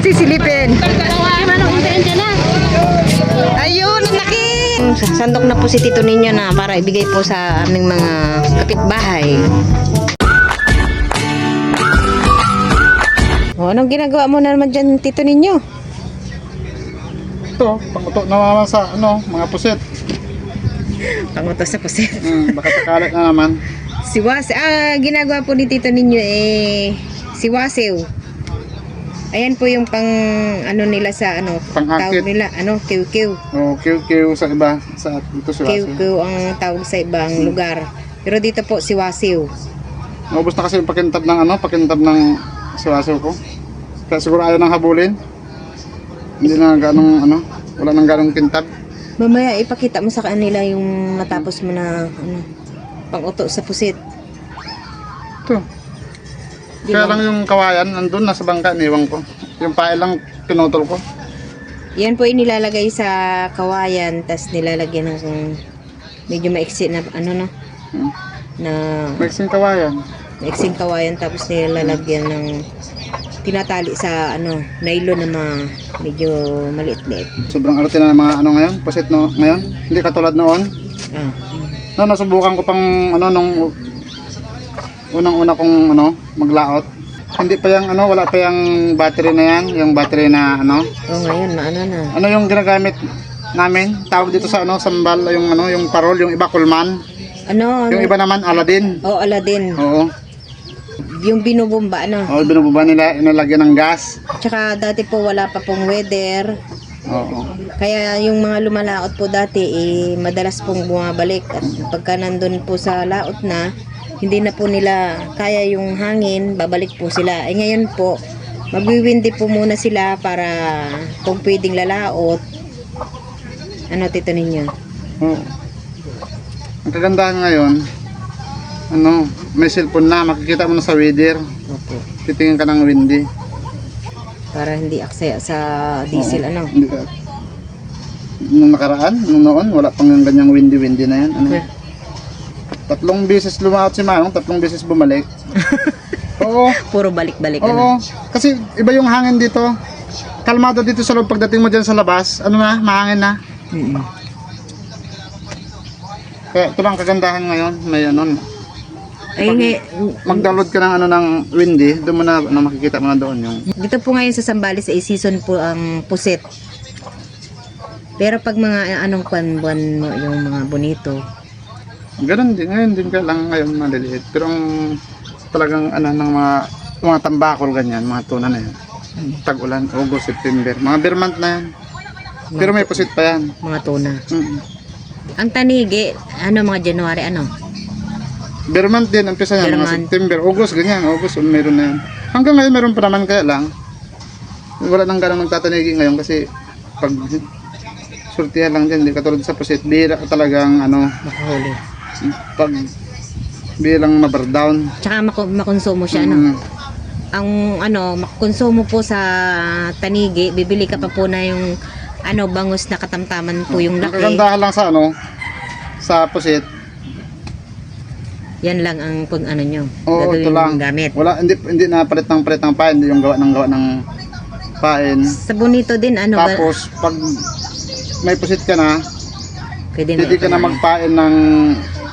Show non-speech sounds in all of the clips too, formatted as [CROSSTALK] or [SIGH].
mong sisilipin. Ayun, ang laki! Sandok na po si Tito ninyo na para ibigay po sa aming mga kapitbahay. O, anong ginagawa mo na naman dyan, Tito ninyo? Ito, panguto na naman sa ano, mga puset. Pangutos sa pusit. Hmm, baka sakalat na naman. [LAUGHS] Si Wase, ah, ginagawa po ni Tito ninyo eh, si Wasew. Ayan po yung pang, ano nila sa, ano, Pang-akit. tawag nila, ano, kiw-kiw. O, kiw-kiw sa iba. Sa dito si Waso. Kiw-kiw ang tawag sa ibang lugar. Pero dito po si Wasew. Naubos na kasi yung pakintab ng ano, pakintab ng siwaso ko. Kaya siguro ayaw nang habulin. Hindi na ganong ano, wala nang ganong kintab. Mamaya ipakita mo sa kanila yung matapos mo na, ano, pang-uto sa pusit. Ito. Di Kaya ba? lang yung kawayan, nandun nasa bangka, niwang ko. Yung pae lang pinutol ko. Yan po inilalagay sa kawayan, tas nilalagyan ng medyo maiksi na, ano na, Hmm. na Mixing kawayan. maiksing kawayan, tapos nilalagyan ng tinatali sa, ano, nylon na ma, medyo maliit-liit. Sobrang arte na ng mga ano ngayon, puset no, ngayon. Hindi katulad noon. Ah. No, nasubukan ko pang ano nung unang-una kong ano maglaot. Hindi pa yung ano, wala pa yung battery na yan, yung battery na ano. Oh, ngayon, maano na. Ano yung ginagamit namin? Tawag dito sa ano, sambal, yung ano, yung parol, yung iba kulman. Ano, ano? Yung iba naman Aladdin. Oh, Aladdin. Oo. Yung binubumba, ano. Oo, binubaba nila, inalagyan ng gas. Tsaka dati po wala pa pong weather. Oo. Kaya yung mga lumalaot po dati, eh, madalas pong bumabalik. At pagka nandun po sa laot na, hindi na po nila kaya yung hangin, babalik po sila. Eh ngayon po, magwiwindi po muna sila para kung pwedeng lalaot. Ano tito ninyo? Oo. Ang kagandahan ngayon, ano, may cellphone na, makikita mo na sa weather. Opo. Titingin ka ng windy. Para hindi aksaya sa diesel, ano? Hindi ka. Nung nakaraan, nung noon, wala pang yung ganyang windy-windy na yan. Ano? Eh. Tatlong beses lumaot si Manong, tatlong beses bumalik. [LAUGHS] Oo, Puro balik-balik, ano? oo. Kasi iba yung hangin dito. Kalmado dito sa loob pagdating mo dyan sa labas. Ano na, mahangin na. Mm-mm. Kaya ito lang kagandahan ngayon. May ano, Ay, ngay- mag-download ka ng ano ng windy, doon mo na ano, makikita mo na doon yung Dito po ngayon sa Sambales ay season po ang puset. Pero pag mga anong kwan buwan mo yung mga bonito, Ganun din, ngayon din ka lang ngayon maliliit. Pero ang talagang ano ng mga mga tambakol ganyan, mga tuna na yan. Tag-ulan, August, September. Mga beer month na yan. Pero may pusit pa yan. mga tuna. Mm. Ang tanigi, ano mga January, ano? Beer month din, umpisa yan, Beer mga month. September, August, ganyan. August, um, meron na yan. Hanggang ngayon meron pa naman kaya lang. Wala nang ganang nagtatanigi ngayon kasi pag surtihan lang din, di katulad sa pusit, bira talagang ano, Makahuli. Pag bilang mabardown. Tsaka maku- makonsumo siya, ano? Mm. Ang ano, makonsumo po sa tanigi, bibili ka pa po na yung ano, bangus na katamtaman po yung Ang laki. kagandahan lang sa ano, sa pusit, Yan lang ang pag ano nyo, Oo, gagawin ito lang. mong gamit. Wala, hindi, hindi na palit ng palit ng pain, hindi yung gawa ng gawa ng pain. Sa bonito din, ano, ba- Tapos, pag may pusit ka na, pwede hindi ka na magpain ng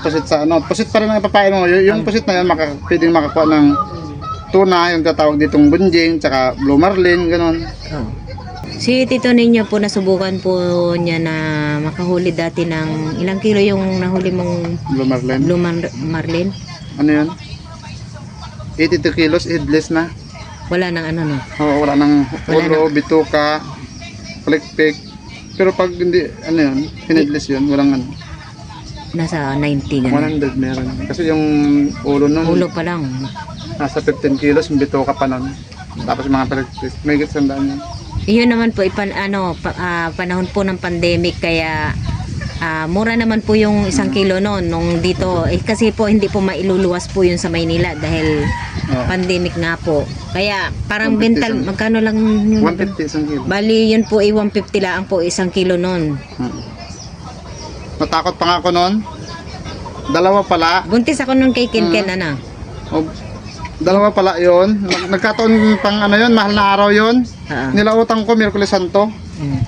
pusit sa ano. Pusit pa rin ang ipapain mo. Y- yung pusit na yun, maka, pwedeng makakuha ng tuna, yung tatawag ditong bunjing, tsaka blue marlin, ganun. Si tito ninyo po nasubukan po niya na makahuli dati ng ilang kilo yung nahuli mong Blue marlin. blue mar- marlin? Ano yun? 82 kilos, headless na. Wala nang ano no. Oo, wala nang ulo, bituka, palikpik. Pero pag hindi, ano yun, headless yun, walang ano. Nasa 90 ganun. 100 meron. Kasi yung ulo nun, Ulo pa lang. nasa 15 kilos, yung bituka pa nun. Tapos mga palikpik, may sandaan yun. Iyon naman po ipan ano pa, ah, panahon po ng pandemic kaya ah, mura naman po yung isang kilo noon nung dito eh, kasi po hindi po mailuluwas po yun sa Maynila dahil Oo. pandemic nga po. Kaya parang 150 bental magkano lang yun? 150 isang kilo. Bali yun po ay 150 lang po isang kilo noon. Hmm. Natakot pa nga ako nun. Dalawa pala. Buntis ako nun kay Ken Ken, Mm. ano? O, Dalawa pala yon. Nag- Nagkataon pang ano yon, mahal na araw yon. Ah. Nilautang ko, Miyerkules Santo. Mm.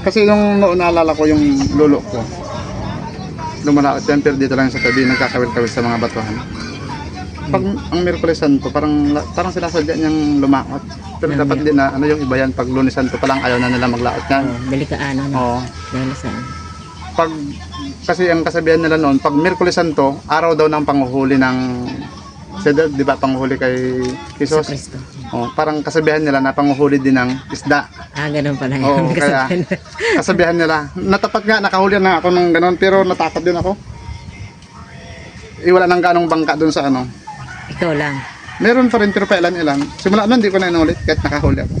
Kasi yung noon naalala ko yung lolo ko. Lumalaot yan, pero dito lang sa tabi, nagkakawil-kawil sa mga batuhan. Pag ang Miyerkules Santo, parang, parang sinasadya niyang lumakot. Pero Yeah, dapat din na, ano yung iba yan, pag Lunes Santo pa lang ayaw na nila maglaot yan. Oh, delikado na. Oo. Dahil sa Pag, kasi ang kasabihan nila noon, pag Miyerkules Santo, araw daw ng panguhuli ng, daw, di ba, panguhuli kay sa Jesus? Kristo. Oh, parang kasabihan nila na panguhuli din ng isda. Ah, ganun pala yun. Oo, [LAUGHS] kaya Kasabihan. kasabihan nila. Natapat nga, nakahuli na ako ng ganun, pero natakot din ako. Iwala nang ganong bangka dun sa ano. Ikaw lang. Meron pa rin, pero pa ilan-ilan. Simula nun, hindi ko na inulit, kahit nakahuli ako. [LAUGHS]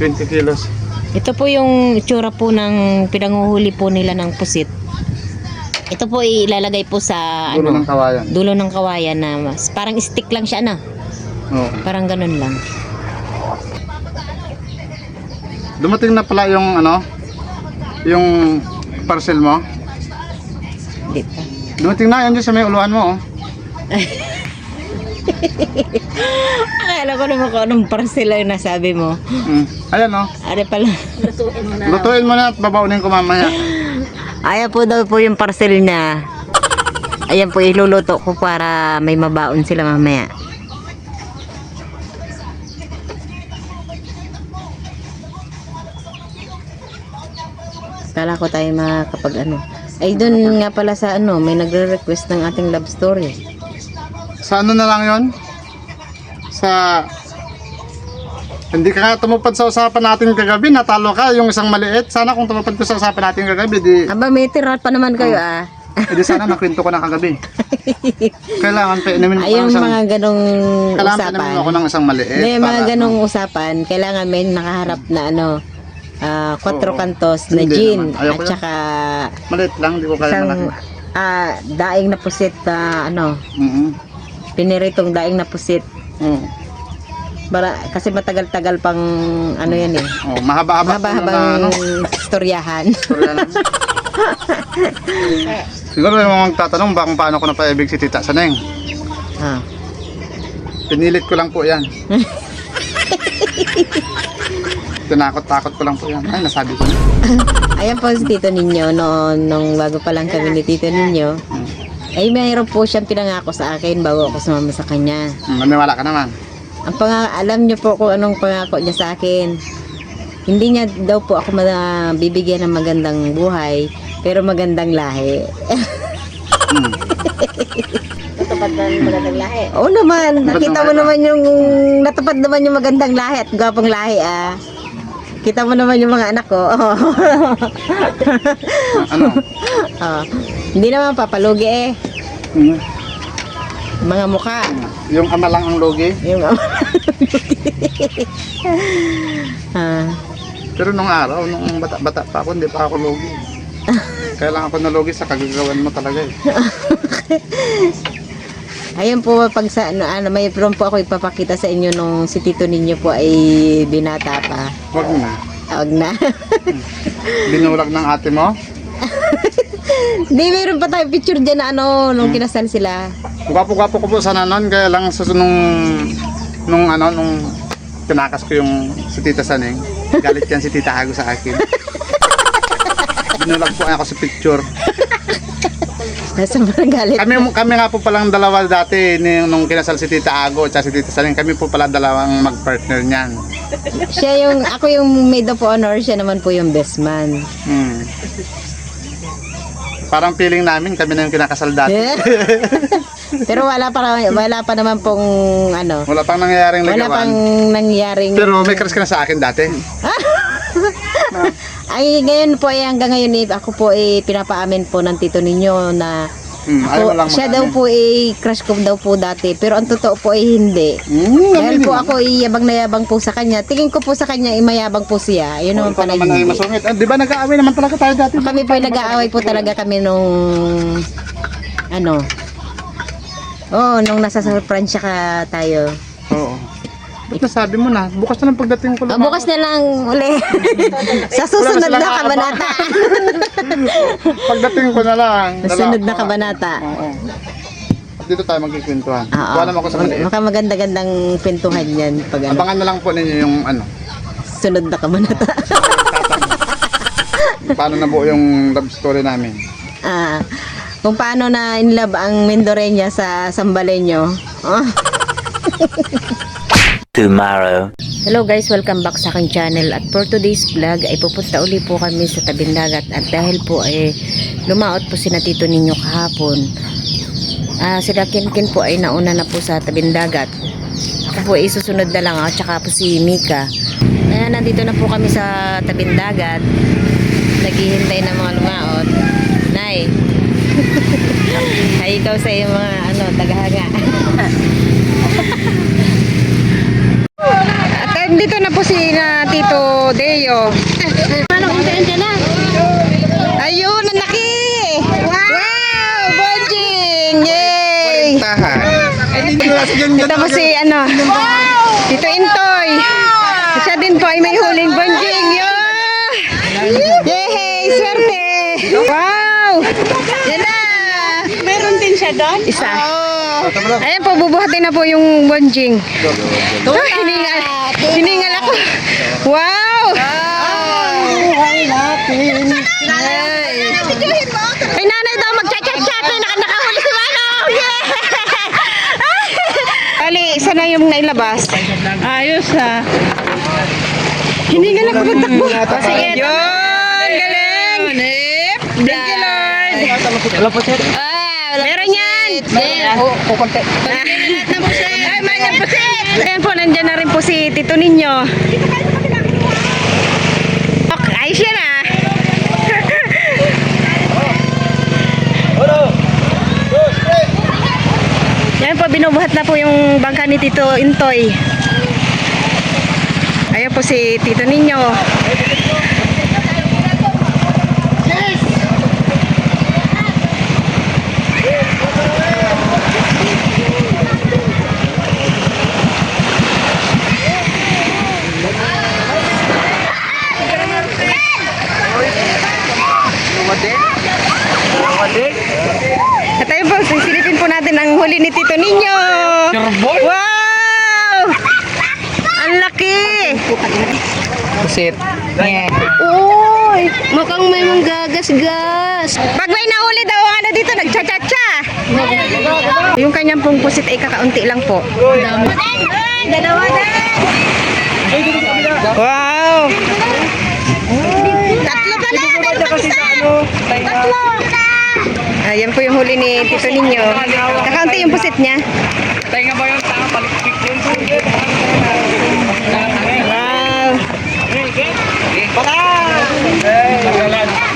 20 kilos. Ito po yung itsura po ng pinanguhuli po nila ng pusit. Ito po ilalagay po sa Dulo ng ano, kawayan. dulo ng kawayan na mas, parang stick lang siya na. Oo. Parang ganun lang. Dumating na pala yung ano, yung parcel mo. Di pa. Dumating na yan dyan sa may uluhan mo. Oh. [LAUGHS] Akala ko naman kung anong parcel lang nasabi mo. Mm. Ayan oh. Ano pala? Lutuin mo na at babaunin ko mamaya. Ayan po daw po yung parcel niya. Ayan po iluluto ko para may mabaon sila mamaya. Kala ko tayo makakapag ano. Ay doon nga pala sa ano, may nagre-request ng ating love story. Sa ano na lang yon? Sa... Hindi ka nga tumupad sa usapan natin kagabi, natalo ka yung isang maliit. Sana kung tumupad ko sa usapan natin kagabi, di, Aba, may tira pa naman kayo ah. eh, di sana nakwento ko na kagabi. [LAUGHS] Kailangan pa inumin mo Ay, ng yung isang, mga ganong kailangan pa usapan. inumin mo ako ng isang maliit. Hindi, mga para- ganong usapan, kailangan may nakaharap na ano, ah, kwatro Oo. kantos na gin at saka Maliit lang, di ko kaya malaki. ah, daing na pusit na ano, Mm piniritong daing na pusit. Oo. Para, kasi matagal-tagal pang ano yan eh. Oh, mahaba-haba. Mahaba-habang na, ano, istoryahan. Storya lang. [LAUGHS] Siguro yung mga magtatanong ba kung paano ko napaibig si Tita Saneng. ah. Pinilit ko lang po yan. [LAUGHS] Tinakot-takot ko lang po yan. Ay, nasabi ko na. [LAUGHS] Ayan po si Tito Ninyo, noon, nung bago pa lang kami ni Tito Ninyo, Hmm. ay mayroon po siyang pinangako sa akin bago ako sumama sa kanya. Hmm, Maniwala ka naman. Ang panga alam niyo po kung anong pangako niya sa akin. Hindi niya daw po ako mabibigyan ng magandang buhay, pero magandang lahi. Hmm. [LAUGHS] Natupad na yung magandang lahi? Oo naman. Nakita mo naman yung natupad naman yung magandang lahi at gwapong lahi ah. Kita mo naman yung mga anak ko. [LAUGHS] Ano? Oh. Hindi naman papalugi eh. Hmm. Mga mukha. Yung ama lang ang logi. Yung [LAUGHS] ah. Pero nung araw, nung bata-bata pa ako, hindi pa ako logi. [LAUGHS] Kaya lang ako nalogi sa kagagawan mo talaga eh. Ayun po, pag sa, ano, ano, may prom po ako ipapakita sa inyo nung si Tito ninyo po ay binata pa. Huwag na. Tawag na. [LAUGHS] Binulag ng ate mo. [LAUGHS] Di, meron pa tayo picture dyan na ano, nung kinasal sila. Gwapo-gwapo ko po sana noon, kaya lang sa nung, nung ano, nung tinakas ko yung si Tita Saneng, galit yan si Tita Hago sa akin. [LAUGHS] Binulag po ako sa picture. Nasa parang galit. Kami, kami nga po palang dalawa dati nung kinasal si Tita Ago at si Tita Saneng, kami po pala dalawang mag-partner niyan. Siya yung, ako yung maid of honor, siya naman po yung best man. Hmm. Parang feeling namin, kami na yung kinakasal dati. [LAUGHS] Pero wala pa, wala pa naman pong, ano, Wala pang nangyayaring wala pang ligawan. nangyaring Pero may crush ka na sa akin dati. [LAUGHS] Ay, ngayon po ay hanggang ngayon eh, ako po ay pinapaamin po ng tito ninyo na Hmm, ako, lang siya daw po ay crush ko daw po dati. Pero ang totoo po ay hindi. Hmm, Dahil po naman. ako ay yabang na yabang po sa kanya. Tingin ko po sa kanya ay mayabang po siya. Yun naman Ikaw pala naman ay masungit. Ah, di ba nag-aaway naman talaga tayo dati? Kami po ay nag-aaway po talaga kami nung ano Oh, nung nasa San Francia ka tayo. Oo. Ba't nasabi mo na? Bukas na lang pagdating ko Ah, lang. bukas na lang uli. [LAUGHS] sa susunod na na kabanata. [LAUGHS] Pagdating ko na lang. Sa sunod na kabanata. Oo. Dito tayo magkikwentuhan. Oo. Kuha naman ako sa maliit. Maka maganda-gandang kwentuhan yan pag ano, Abangan na lang po ninyo yung ano. sunod na kabanata. [LAUGHS] Paano nabuo yung love story namin. ah, kung paano na in love ang Mendoreña sa Sambaleño. Oh. Tomorrow. Hello guys, welcome back sa aking channel. At for today's vlog ay pupunta uli po kami sa tabing dagat. At dahil po ay lumaot po si Tito ninyo kahapon. Ah sila Kinkin po ay nauna na po sa tabing dagat. Ako po ay susunod na lang at saka po si Mika. Kaya nandito na po kami sa tabing dagat. Naghihintay ng mga lumaot. Nay. [LAUGHS] Ay ikaw sa iyong mga ano tagahanga [LAUGHS] At dito na po si na Tito Deo. Paano kung saan na? Ayun, ang laki! Wow! Bonjing! Yay! Ito po si ano, Tito Intoy. Siya din po ay may huling bonjing. Yay! Swerte! Wow! Yan na! Meron din siya doon? Isa. Ayan po, bubuhatin na po yung bonjing. Ah, hiningal. Hiningal ako. Wow! Ay. Ay, nanay daw, magchat-chat-chat. Nakahuli si Manong. Yeah! Ali, isa na yung nailabas. Ayos ha. Hiningal ako magtakbo. Sige. Yun, galing. Thank you, Lord. Ah, meron yan. Kukunti. Ay, man yan po si. Ayan po, nandyan na rin po si Tito Ninyo. Okay, ayos yan ah. Yan po, binubuhat na po yung bangka ni Tito Intoy. Ayan po si Tito Ninyo. At ayun po, ang huli ni Tito Ninyo. Wow! Ang laki! Sit. Uy! Mukhang may manggagas-gas. Pag may nahuli daw ano dito, nagcha-cha-cha. Yung kanyang pong pusit ay kakaunti lang po. Dalawa Wow! Tatlo pa na! Tatlo! Ayan po yung huli ni Tito Ninyo. Kakaunti yung pusit niya. Tenga ba yung tanga palikpik yun? Wow!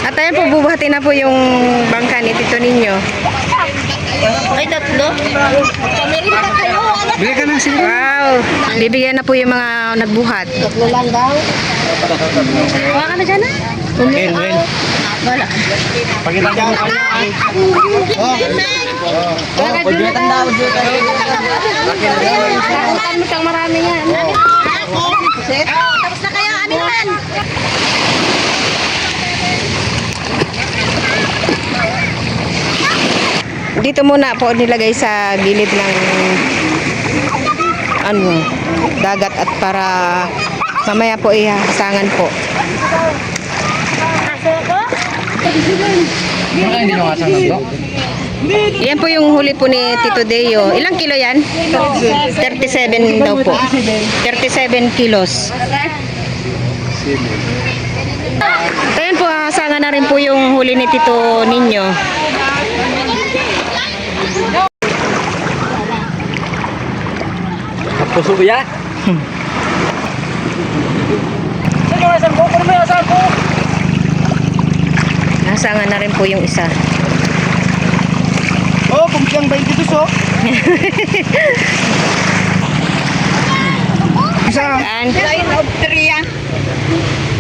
At ayan po, bubuhatin na po yung bangka ni Tito Ninyo. Ay, tatlo? Kamerita kayo, anak. Bili ka ng sila. Wow! Bibigyan na po yung mga nagbuhat. Tatlo lang daw. Wala ka na dyan ah? Win, win. Wala. Pakita mo kayo. Wala ka dyan daw. Nakakamutan mo siyang marami yan. Tapos na kayo, ano yan? Dito muna po nilagay sa gilid ng ano, dagat at para mamaya po ihasangan po. Yan po yung huli po ni Tito Deo. Ilang kilo yan? 37 daw po. 37 kilos. Ayan po, hasangan na rin po yung huli ni Tito Ninyo. Puso ba yan? Sino yung asan ko? Kuno mo yung asan ko? Na rin po yung isa. Oh, kumpiang 22 so. [LAUGHS] Isa. Saan? Line of 3 yan.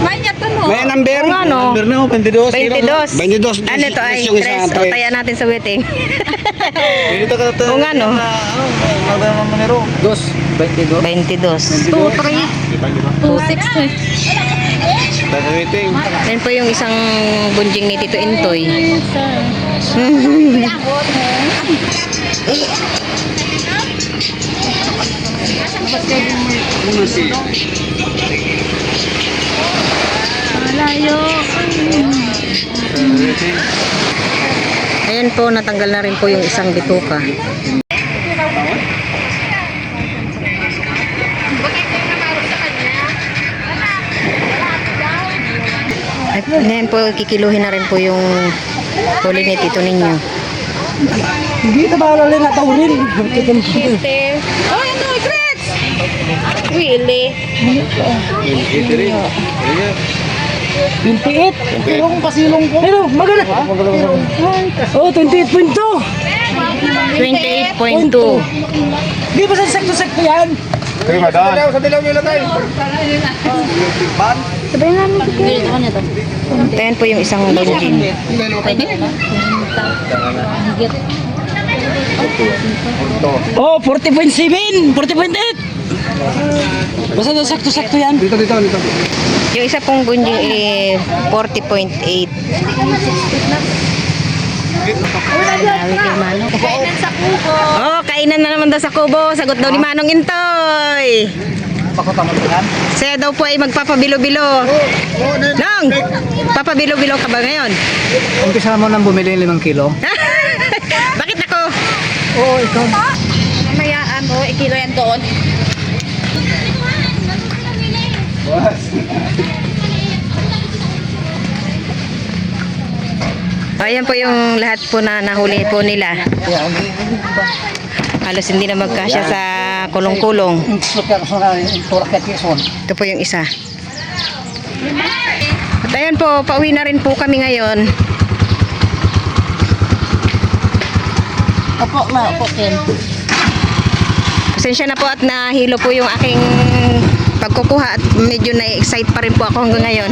Manya to no. May number? Oo nga, no? Number na 22. 22. 22. Ano ito ay? Tres. O, taya natin sa waiting. Dito ka Oo nga, no? Magdala naman nero. Dos. 22. 22. 2, 3, 2, 6 eh. Yan po yung isang bunjing ni Tito Intoy. Malayo. Ayan po, natanggal na rin po yung isang bituka. At ngayon po, kikiluhin na rin po yung huli ni Tito ninyo. Hindi na ba rin natawrin? Este. Oh, ito, Chris! 28. Pero kung kasilong ko. Pero maganda. Oh, 28.2. 28.2. Di ba sa sekto-sekto yan? Kayo ba doon? Sa dilaw nyo lagay. Ayan po yung isang bunjing. Oh, 40.7. 40.8. Basta sa sekto-sekto yan. Dito, dito, dito. Yung isa pong bunjing eh, 40.8. Kainan sa kuko. Oh, kainan na naman daw sa kubo. Sagot daw ni Manong Intoy. Pakutang yan. Siya daw po ay magpapabilo-bilo. Nong, papabilo-bilo ka ba ngayon? Umpisa mo nang bumili ng 5 kilo. [LAUGHS] Bakit ako? Oo, ikaw. Mamayaan mo, ikilo yan doon. Ayan po yung lahat po na nahuli po nila. Halos hindi na magkasya sa kulong-kulong. Ito po yung isa. At ayan po, pauwi na rin po kami ngayon. Opo, ma, opo, Ken. Pasensya na po at nahilo po yung aking pagkukuha at medyo na-excite pa rin po ako hanggang ngayon.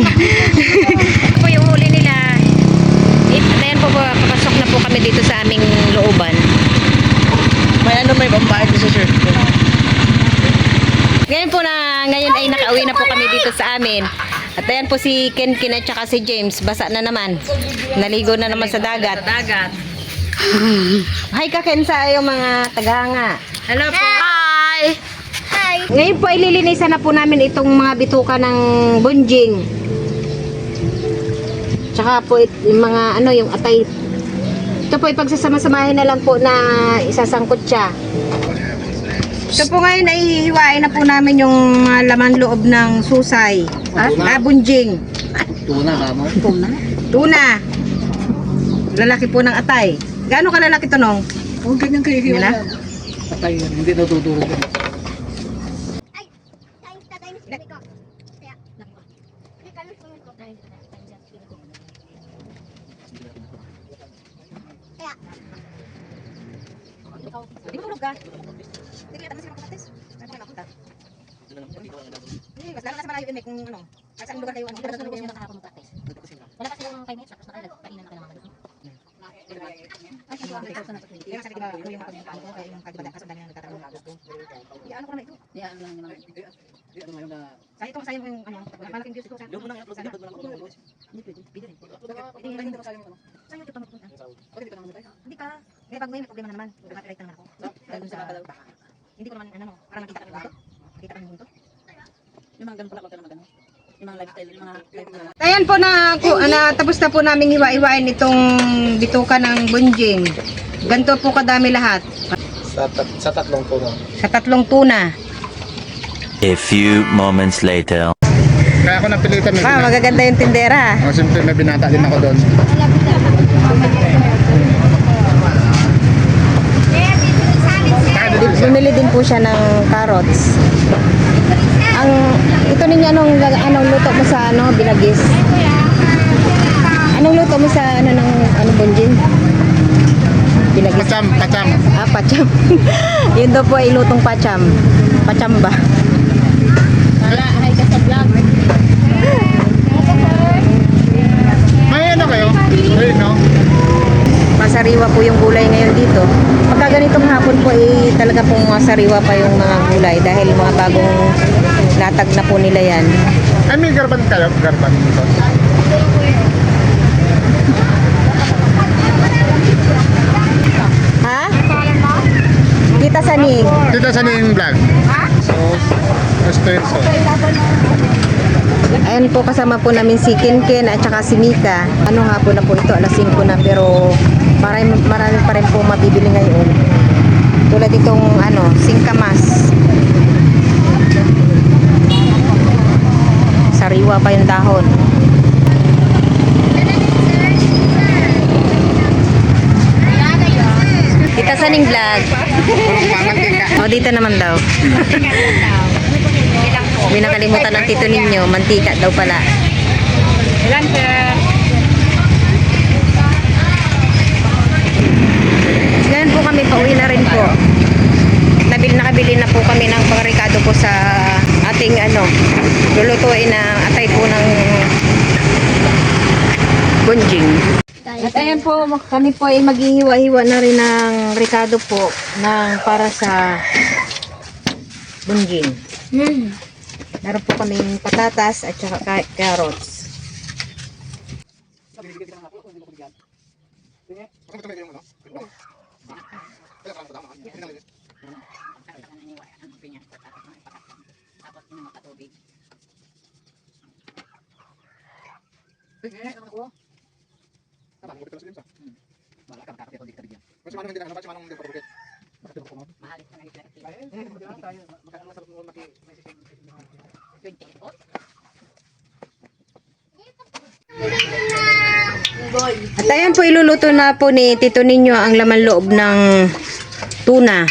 [LAUGHS] po yung huli nila. At ayan po, papasok na po kami dito sa aming looban. May ano may pambayad sa sir. Ngayon po na, ngayon ay nakauwi na po kami dito sa amin. At ayan po si Ken Ken at saka si James, basa na naman. Naligo na naman sa dagat. Dagat. [LAUGHS] Hi ka Ken sa yung mga tagahanga. Hello po. Hi! Hi! Ngayon po ay lilinisan na po namin itong mga bituka ng bunjing. Tsaka po it- yung mga ano yung atay. Ito po ipagsasama-samahin na lang po na isasangkot siya. Ito po ngayon ay hihiwain na po namin yung mga laman loob ng susay. Ah, bunjing. Tuna ba mo? Tuna. Lalaki po ng atay. Gaano kalalaki to nong? Oh, ganyan kayo. Na? Patay yan. Hindi natutulog yan. Di ba tulog ka? Hindi ka sila makapatis. Saan ka napunta? Hindi, mas lalo na sa malayo yun eh kung ano. Ay, saan lugar kayo ano? Pero sa lugar nyo nakakapag practice. Wala kasi yung 5 minutes tapos nakainan na kayo ng mga ganun. Ay, hindi ko ang ikaw sa nasa Hindi kasi di ba ano yung pagpapaano ko kaya yung kadibada kasi dami nang nagtatanong ng gusto. Iya, ano ko ito? Yan lang naman. Di ano ngayon na... Sa ito, sayang yung ano, malaking views ko. Doon mo lang i-upload mo lang upload. Hindi pwede, pwede rin. Hindi hindi hindi ko sayang ano. Saan yung tutang magpunta? Bakit naman? Hindi ka. Kaya pag may problema na naman, na naman ako. Dahil sa kalaw. Hindi ko naman ano, parang nakita ka ng ka ng buntot. Yung mga ganun pala. Yung yung life na Ayan po na, ku, na tapos na po namin hiwa-hiwain itong bituka ng bunjing. Ganito po kadami lahat. Sa, tat- sa tatlong puno. Sa tatlong tuna. A few moments later. Kaya ako napilitan may Ah, binata. magaganda yung tindera. Oh, siyempre may binata din ako doon. Bumili din po siya ng carrots. Ang ito ninyo anong anong luto mo sa ano bilagis? Anong luto mo sa ano ng ano bunjin? Bilagis. Pacham, pacham. Ah, pacham. [LAUGHS] Yun daw po ay lutong pacham. Pacham ba? Hi ka sa vlog. May ano kayo? Ayun, no? Masariwa po yung gulay ngayon dito. Pagka ganitong hapon po ay talaga pong mga sariwa pa yung mga gulay dahil mga bagong latag na po nila yan. Ay, may garban kayo? Garban. Ha? Kita sa ning. Dito sa yung vlog. So, gusto yun so. Ayan po kasama po namin si Kinkin at saka si Mika. Ano nga po na po ito, alas 5 na pero marami, marami pa rin po mabibili ngayon. Tulad itong ano, singkamas. Sariwa pa yung dahon. Kita sa ning vlog. O, dito naman daw. May nakalimutan ng tito ninyo, mantika daw pala. Ilan, sir? Ngayon po kami, pauwi na rin po. Nabili, nakabili na po kami ng pangrekado po sa ating ano, lulutuin na atay po ng bunjing. At ayan po, kami po ay maghihiwa-hiwa na rin ng rekado po ng para sa bunjing. Meron po kaming patatas at saka ka- carrots. At ayan po iluluto na po ni Tito Ninyo ang laman loob ng tuna.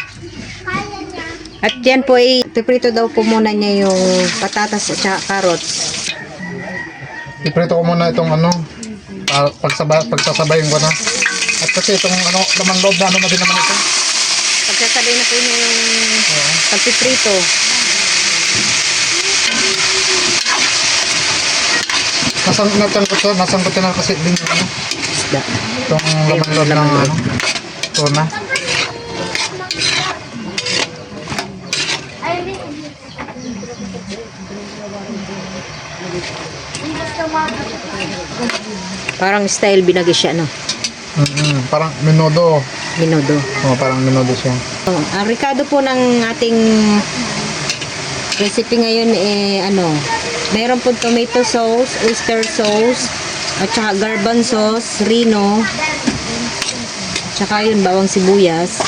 At yan po ay piprito daw po muna niya yung patatas at saka carrots. Iprito ko muna itong ano, pa- pagsabay, pagsasabayin ko na. At kasi itong ano, laman loob na ano na din naman ito. Pagsasabay na po niya yung pagpiprito. Nasang, nasangkot ko, nasangkot ko na kasi din yung ano, Isda. itong laman loob ng ano, tuna. Parang style binagi siya, no? Mm-hmm. Parang minodo. Minodo. Oh, parang minodo siya. Oh, ang rekado po ng ating recipe ngayon eh ano, mayroon po tomato sauce, oyster sauce, at saka garban sauce, rino, at saka yun, bawang sibuyas,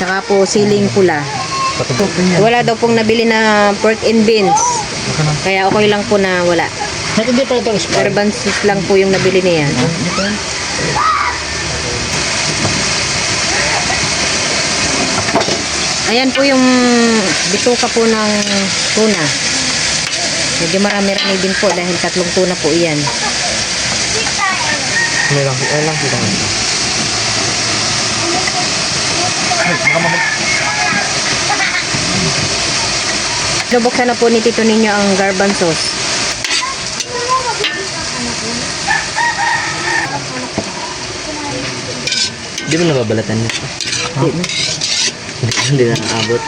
tsaka po siling pula. Wala daw pong nabili na pork and beans. Kaya okay lang po na wala. Hindi pa ito expired? Garban sauce lang po yung nabili niya. Ayan po yung bituka po ng tuna. Medyo marami-rami din po dahil tatlong tuna po iyan. May lang, lang, lang. Ay, baka mamag- Nabuksan na po ni Tito ninyo ang garban sauce. Di mo nababalatan nito? Hindi, hindi na naabot.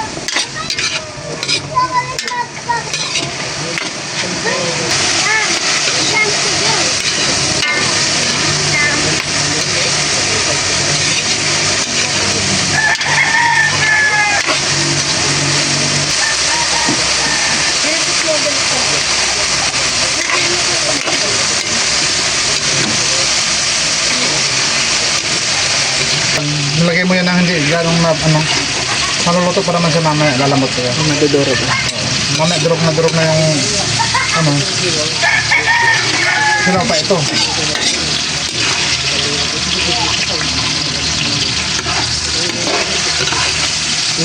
Nilagay mo yan ng hindi ganong na ano. Maluluto pa naman siya mamaya, lalamot ko yan. Maduduro ba? Mamaya durog na durog na yung ano. Sino pa ito?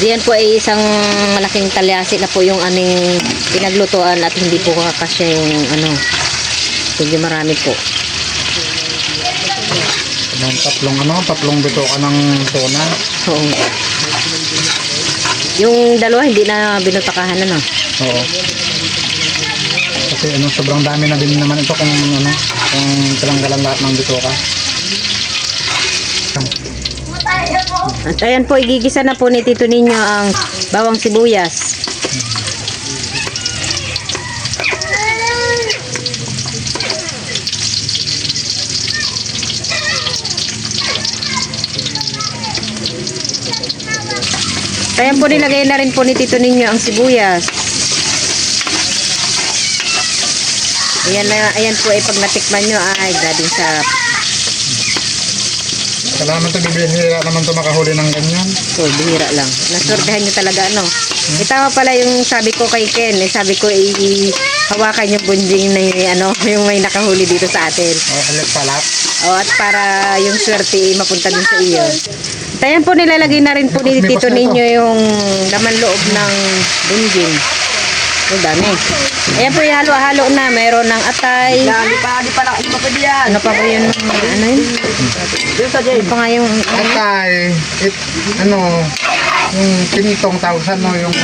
Diyan po ay isang malaking talyasi na po yung aning pinaglutuan at hindi po kakasya yung ano. Medyo marami po. Yung tatlong ano, tatlong bito ka ng tuna. Oo. Yung dalawa hindi na binutakahan ano. Oo. Kasi ano, sobrang dami na din naman ito kung ano, kung tinanggalan lahat ng bito ka. At ayan po, igigisa na po ni Tito Ninyo ang bawang sibuyas. Ayan po, nilagay na rin po ni Tito Ninyo ang sibuyas. Ayan, na, ayan po, eh, pag natikman nyo, ay, dading sarap. Salamat to, bibihira naman to makahuli ng ganyan. So, bihira lang. Nasortehan nyo talaga, ano? Eh, tama pala yung sabi ko kay Ken. Eh, sabi ko, i- hawakan yung bunjing na yung, ano, [LAUGHS] yung may nakahuli dito sa atin. Oh, ulit palat. O, at para yung swerte eh, mapunta din sa iyo. Tayan po nilalagay na rin po ni Mikos Tito na ito. ninyo yung laman loob ng bunjing. Ang dami. Ayan po, halo-halo na. Mayroon ng atay. Di pa, di pa na, di pa pwede yan. Ano pa po yun? Ano yun? Yung sa Jay. Ano pa nga yung... Atay, it, ano, yung pinitong tawag sa ano, yung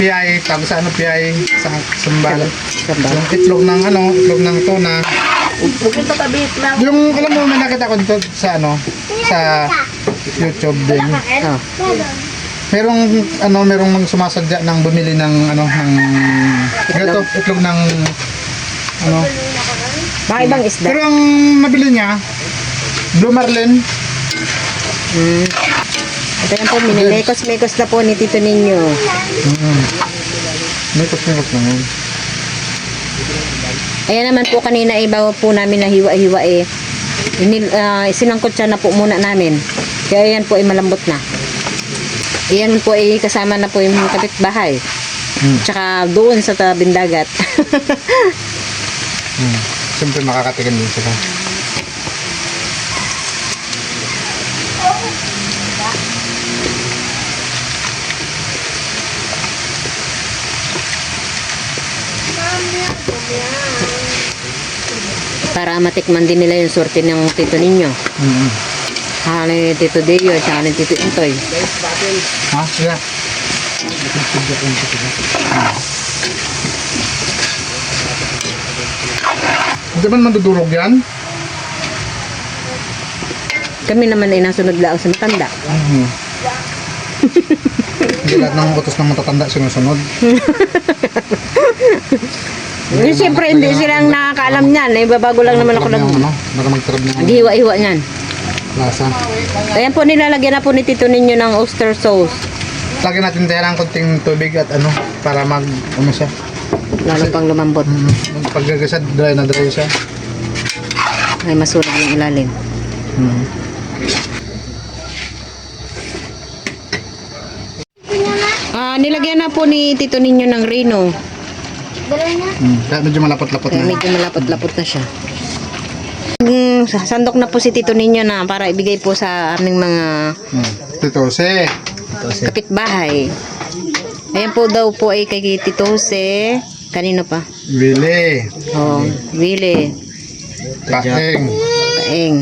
PI, tawag sa ano, PI, sa sambal. Sambal. Yung itlog ng ano, itlog ng tuna. Huwag yung tatabit lang. Yung, alam mo, may nakita ko dito sa ano, sa YouTube din. Oh. Merong, ano, merong sumasadya ng bumili ng, ano, ng, ito, itlog ng, ano. Mga ibang isda. Pero ang nabili niya, Blue Marlin, Mm. Ito yan po, minimekos-mekos na po ni Tito ninyo. Mm. Mikot-mikot na yun. Ayan naman po kanina, iba po namin na hiwa-hiwa eh. Inil, ah, sinangkot siya na po muna namin. Kaya yan po ay malambot na. Ayan po ay kasama na po yung kapitbahay. Hmm. Tsaka doon sa tabing dagat. [LAUGHS] Hmm. Siyempre makakatigan din sila. Para matikman din nila yung sorte ng tito ninyo. Mm-hmm. Ha, ni Tito Deo, tsaka ni Tito Intoy. Ha? Sige. Hindi man mandudurog yan? Kami naman ay nasunod lang sa matanda. Mhm. Hindi lahat ng utos ng matatanda sinusunod. [LAUGHS] Eh, Siyempre, hindi silang nakakaalam niyan. Eh, babago lang naman ako ng ano, para magtarab ng hiwa-hiwa niyan. lasa. Ayan po, nilalagyan na po ni Tito ninyo ng oyster sauce. Lagyan natin tayo ng konting tubig at ano, para mag, ano siya. Lalo pang lumambot. Mm, Paggagasad, dry na dry siya. May masunog yung ilalim. Mm. Ah, nilagyan na po ni Tito ninyo ng rino. Mm. Kaya medyo malapot-lapot na. medyo malapot-lapot na siya. Mm, sandok na po si Tito ninyo na para ibigay po sa aming mga Mm. Tito, se. kapitbahay. Ayan po daw po ay kay Tito Jose. Kanino pa? Willy. Oh, Willie. Kaeng. Paeng.